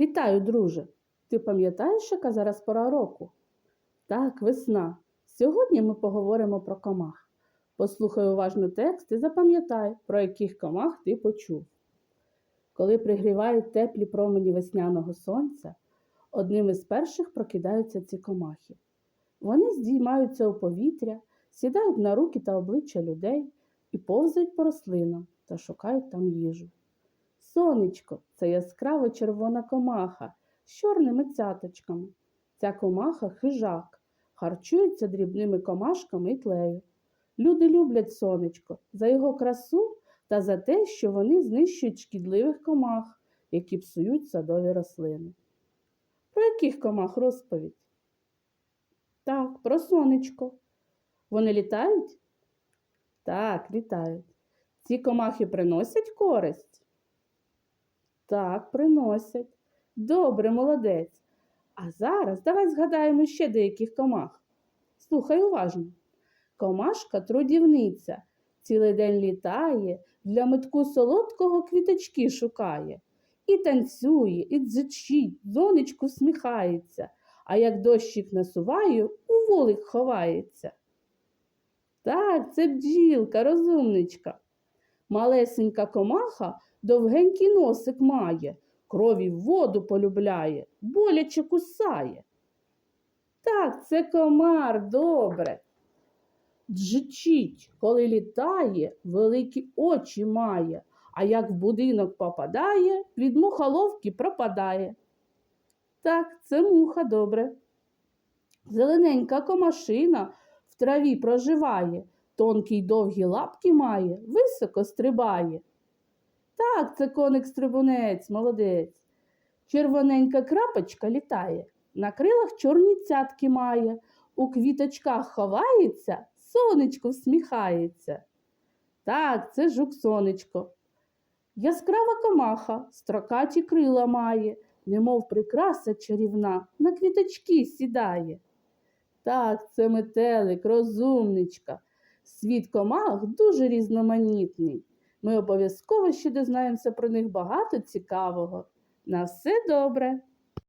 Вітаю, друже! Ти пам'ятаєш, яка зараз пора року? Так, весна. Сьогодні ми поговоримо про комах. Послухай уважно текст і запам'ятай, про яких комах ти почув. Коли пригрівають теплі промені весняного сонця, одним із перших прокидаються ці комахи. Вони здіймаються у повітря, сідають на руки та обличчя людей і повзають по рослинам та шукають там їжу. Сонечко це яскрава червона комаха з чорними цяточками. Ця комаха хижак, харчується дрібними комашками і тлею. Люди люблять сонечко за його красу та за те, що вони знищують шкідливих комах, які псують садові рослини. Про яких комах розповідь? Так, про сонечко. Вони літають? Так, літають. Ці комахи приносять користь? Так, приносять. Добре, молодець. А зараз давай згадаємо ще деяких комах. Слухай уважно. Комашка трудівниця, цілий день літає, для метку солодкого квіточки шукає. І танцює, і дзичить, донечку сміхається, а як дощик насуває, у вулик ховається. Так, це бджілка, розумничка. Малесенька комаха довгенький носик має, крові в воду полюбляє, боляче кусає. Так, це комар добре. Джичить, коли літає, великі очі має, а як в будинок попадає, від мухоловки пропадає. Так, це муха добре. Зелененька комашина в траві проживає, тонкі й довгі лапки має, високо стрибає. Так, це коник-стрибунець, молодець. Червоненька крапочка літає, на крилах чорні цятки має, у квіточках ховається, сонечко всміхається. Так, це жук сонечко. Яскрава комаха, строкаті крила має, немов прикраса чарівна, на квіточки сідає. Так, це метелик, розумничка. Світ комах дуже різноманітний. Ми обов'язково ще дізнаємося про них багато цікавого. На все добре!